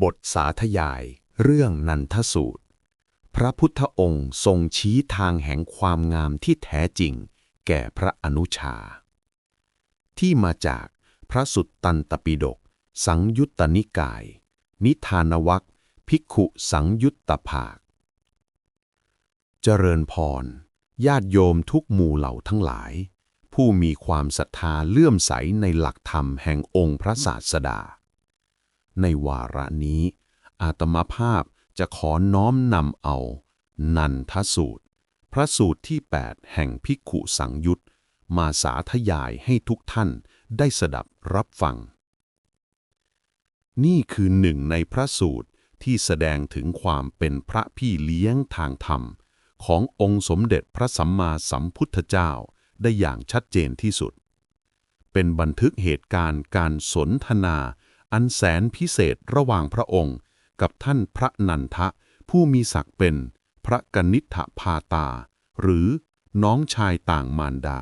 บทสาธยาย เรื่องนันทสูตร พระพุทธองค์ทรงชี้ทางแห่งความงามที่แท้จริง แก่พระอนุชา ที่มาจากพระสุตตันตปิฎกสังยุตตนิกาย นิทานวัคภิกขุสังยุตตภาค เจริญพร ญาติโยมทุกหมู่เหล่าทั้งหลาย ผู้มีความศรัทธาเลื่อมใสในหลักธรรมแห่งองค์พระศาสดา ในวาระนี้ อาตมาภาพจะขอน้อมนำเอา นันทสูตร พระสูตรที่ 8 แห่งภิกขุสังยุตมาสาธยายให้ทุกท่านได้สดับรับฟัง นี่คือหนึ่งในพระสูตรที่แสดงถึงความเป็นพระพี่เลี้ยงทางธรรม ขององค์สมเด็จพระสัมมาสัมพุทธเจ้าได้อย่างชัดเจนที่สุด เป็นบันทึกเหตุการณ์การสนทนา อันแสนพิเศษระหว่างพระองค์ กับท่านพระนันทะ ผู้มีศักดิ์เป็นพระกนิษฐพาตา หรือน้องชายต่างมารดา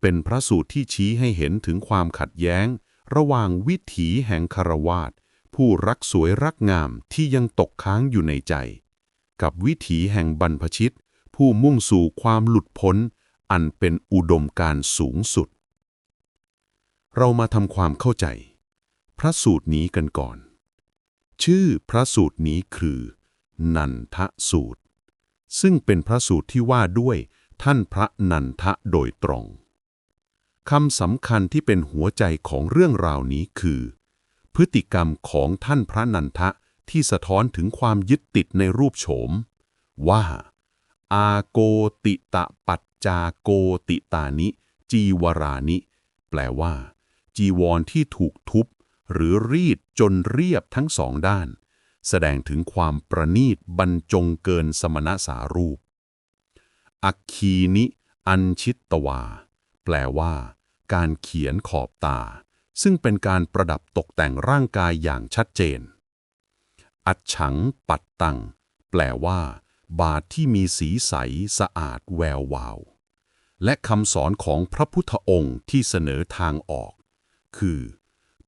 เป็นพระสูตรที่ชี้ให้เห็นถึงความขัดแย้ง ระหว่างวิถีแห่งคารวาสผู้รักสวยรักงามที่ยังตกค้างอยู่ในใจ กับวิถีแห่งบรรพชิต ผู้มุ่งสู่ความหลุดพ้น อันเป็นอุดมการสูงสุด เรามาทำความเข้าใจ พระสูตรนี้กันก่อน ชื่อพระสูตรนี้คือ นันทสูตร ซึ่งเป็นพระสูตรที่ว่าด้วยท่านพระนันทะโดยตรงคำสำคัญที่เป็นหัวใจของเรื่องราวนี้คือ พฤติกรรมของท่านพระนันทะที่สะท้อนถึงความยึดติดในรูปโฉม ว่า อาโกติตะปัจจาโกติตานิ จีวรานิ แปลว่า จีวรที่ถูกทุบ หรือรีดจนเรียบทั้งสองด้าน แสดงถึงความประณีตบรรจงเกินสมณสารูป อัคคีนิ อัญชิตตวา แปลว่า การเขียนขอบตา ซึ่งเป็นการประดับตกแต่งร่างกายอย่างชัดเจน อัดฉังปัดตัง แปลว่า บาทที่มีสีใสสะอาดแวววาว และคำสอนของพระพุทธองค์ที่เสนอทางออก คือ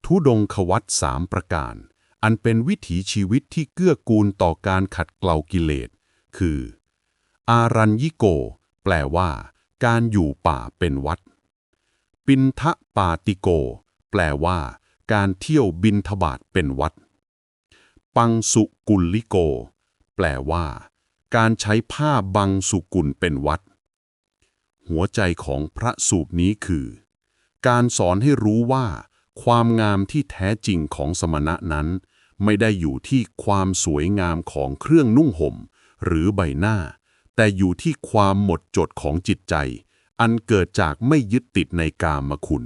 ทุดงควัตสามประการ อันเป็นวิถีชีวิตที่เกื้อกูลต่อการขัดเกลากิเลส คือ อารัญญิโก แปลว่า การอยู่ป่าเป็นวัด ปินทะปาติโก แปลว่า การเที่ยวบินทบาทเป็นวัด ปังสุกุลลิโก แปลว่า การใช้ผ้าบังสุกุลเป็นวัด หัวใจของพระสูตรนี้คือ การสอนให้รู้ว่า ความงามที่แท้จริงของสมณะนั้น ไม่ได้อยู่ที่ความสวยงามของเครื่องนุ่งห่ม หรือใบหน้า แต่อยู่ที่ความหมดจดของจิตใจ อันเกิดจากไม่ยึดติดในกามคุณ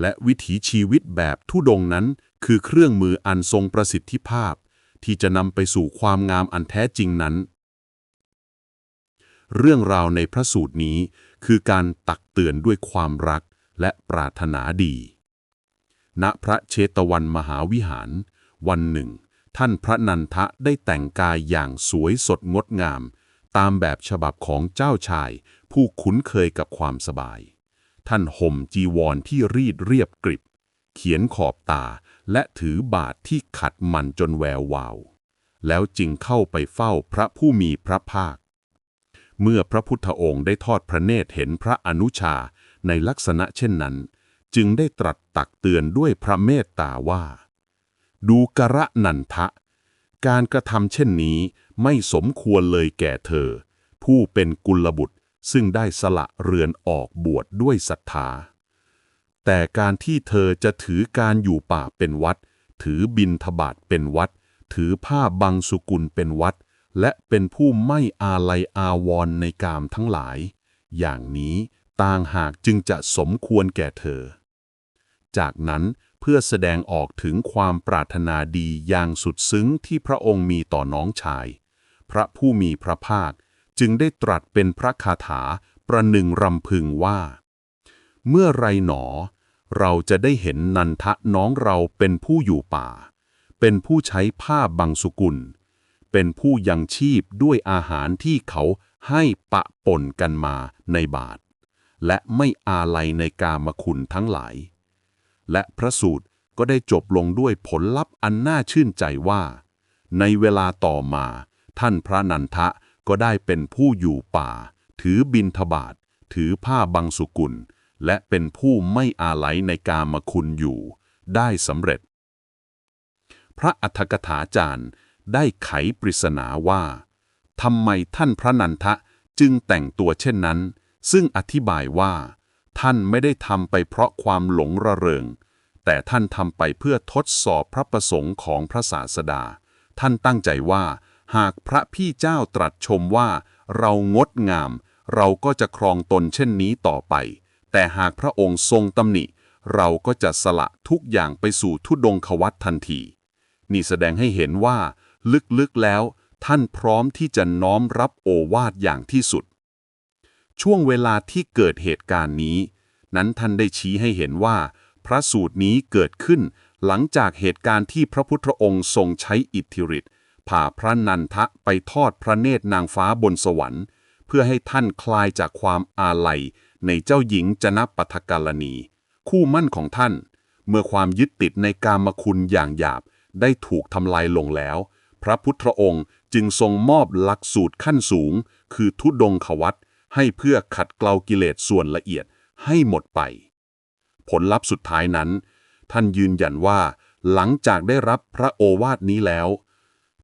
และวิถีชีวิตแบบทุดงนั้น คือเครื่องมืออันทรงประสิทธิภาพ ที่จะนำไปสู่ความงามอันแท้จริงนั้นเรื่องราวในพระสูตรนี้คือการตักเตือนด้วยความรักและปรารถนาดี ณพระเชตวันมหาวิหาร วันหนึ่ง ท่านพระนันทะได้แต่งกายอย่างสวยสดงดงาม ตามแบบฉบับของเจ้าชาย ผู้คุ้นเคยกับความสบาย ท่านห่มจีวรที่รีดเรียบกริบ เขียนขอบตาและถือบาทที่ขัดมันจนแวววาว แล้วจึงเข้าไปเฝ้าพระผู้มีพระภาค เมื่อพระพุทธองค์ได้ทอดพระเนตรเห็นพระอนุชาในลักษณะเช่นนั้น จึงได้ตรัสตักเตือนด้วยพระเมตตาว่า ดูกระนันทะ การกระทำเช่นนี้ไม่สมควรเลยแก่เธอ ผู้เป็นกุลบุตรซึ่งได้สละเรือนออกบวชดด้วยศรัทธา แต่การที่เธอจะถือการอยู่ป่าเป็นวัด ถือบินทบาทเป็นวัด ถือผ้าบังสุกุลเป็นวัด และเป็นผู้ไม่อาลัยอาวรณ์ในกามทั้งหลาย อย่างนี้ต่างหากจึงจะสมควรแก่เธอ จากนั้นเพื่อแสดงออกถึงความปรารถนาดีอย่างสุดซึ้งที่พระองค์มีต่อน้องชาย พระผู้มีพระภาคจึงได้ตรัสเป็นพระคาถาประหนึ่งรำพึงว่า เมื่อไรหนอ เราจะได้เห็นนันทะน้องเราเป็นผู้อยู่ป่า เป็นผู้ใช้ผ้าบังสุกุล เป็นผู้ยังชีพด้วยอาหารที่เขาให้ปะปนกันมาในบาท และไม่อาลัยในกามคุณทั้งหลาย และพระสูตรก็ได้จบลงด้วยผลลัพธ์อันน่าชื่นใจว่า ในเวลาต่อมา ท่านพระนันทะก็ได้เป็นผู้อยู่ป่า ถือบินทบาท ถือผ้าบังสุกุล และเป็นผู้ไม่อาลัยในกามคุณอยู่ ได้สำเร็จ พระอัฏฐกถาจารย์ได้ไขปริศนาว่าทำไมท่านพระนันทะจึงแต่งตัวเช่นนั้น ซึ่งอธิบายว่า ท่านไม่ได้ทำไปเพราะความหลงระเริง แต่ท่านทำไปเพื่อทดสอบพระประสงค์ของพระศาสดา ท่านตั้งใจว่า หากพระพี่เจ้าตรัสชมว่า เรางดงาม เราก็จะครองตนเช่นนี้ต่อไป แต่หากพระองค์ทรงตำหนิ เราก็จะสละทุกอย่างไปสู่ทุดงควัตทันที นี่แสดงให้เห็นว่า ลึกๆแล้ว ท่านพร้อมที่จะน้อมรับโอวาทอย่างที่สุด ช่วงเวลาที่เกิดเหตุการณ์นี้ นั้นท่านได้ชี้ให้เห็นว่า พระสูตรนี้เกิดขึ้น หลังจากเหตุการณ์ที่พระพุทธองค์ทรงใช้อิทธิฤทธิ์ผ่าพระนันทะไปทอดพระเนตรนางฟ้าบนสวรรค์ เพื่อให้ท่านคลายจากความอาลัยในเจ้าหญิงจนะปัทกาลนีคู่มั่นของท่าน เมื่อความยึดติดในกามคุณอย่างหยาบได้ถูกทำลายลงแล้ว พระพุทธองค์จึงทรงมอบหลักสูตรขั้นสูง คือทุดงควัต ให้เพื่อขัดเกลากิเลสส่วนละเอียดให้หมดไป ผลลัพธ์สุดท้ายนั้น ท่านยืนยันว่า หลังจากได้รับพระโอวาทนี้แล้ว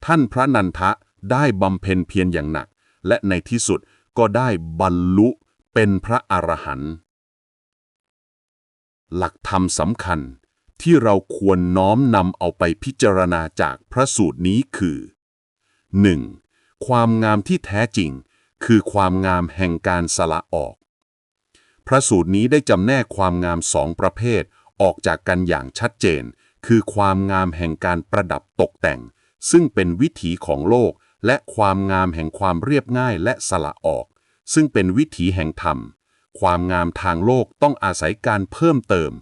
ท่านพระนันทะได้บำเพ็ญเพียรอย่างหนัก และในที่สุดก็ได้บรรลุเป็นพระอรหันต์หลักธรรมสำคัญที่เราควรน้อมนำเอาไปพิจารณาจากพระสูตรนี้คือ 1. ความงามที่แท้จริง คือความงามแห่งการสละออก พระสูตรนี้ได้จำแนกความงามสองประเภทออกจากกันอย่างชัดเจน คือความงามแห่งการประดับตกแต่ง ซึ่งเป็นวิถีของโลก และความงามแห่งความเรียบง่ายและสละออก ซึ่งเป็นวิถีแห่งธรรม ความงามทางโลกต้องอาศัยการเพิ่มเติม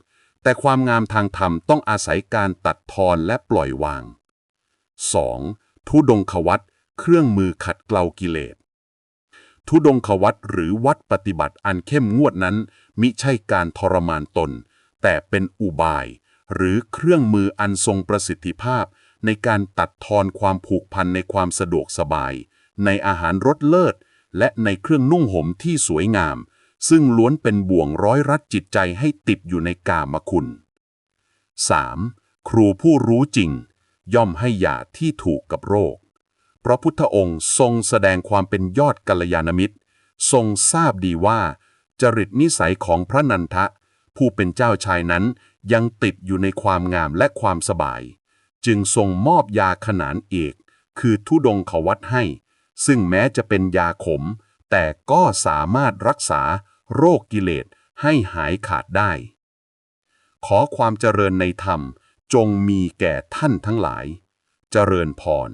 แต่ความงามทางธรรมต้องอาศัยการตัดทอนและปล่อยวาง 2. ทุดงควัตเครื่องมือขัดเกลากิเลส ทุดงควัตหรือวัดปฏิบัติอันเข้มงวดนั้น มิใช่การทรมานตน แต่เป็นอุบาย หรือเครื่องมืออันทรงประสิทธิภาพ ในการตัดทอนความผูกพันในความสะดวกสบาย ในอาหารรสเลิศ และในเครื่องนุ่งห่มที่สวยงาม ซึ่งล้วนเป็นบ่วงร้อยรัดจิตใจให้ติดอยู่ในกามคุณ 3. ครูผู้รู้จริง ย่อมให้ยาที่ถูกกับโรค พระพุทธองค์ทรงแสดงความเป็นยอดกัลยาณมิตร ทรงทราบดีว่า จริตนิสัยของพระนันทะ ผู้เป็นเจ้าชายนั้นยังติดอยู่ในความงามและความสบาย จึงทรงมอบยาขนานเอก คือทุดงขวัตให้ ซึ่งแม้จะเป็นยาขม แต่ก็สามารถรักษาโรคกิเลสให้หายขาดได้ ขอความเจริญในธรรมจงมีแก่ท่านทั้งหลาย เจริญพร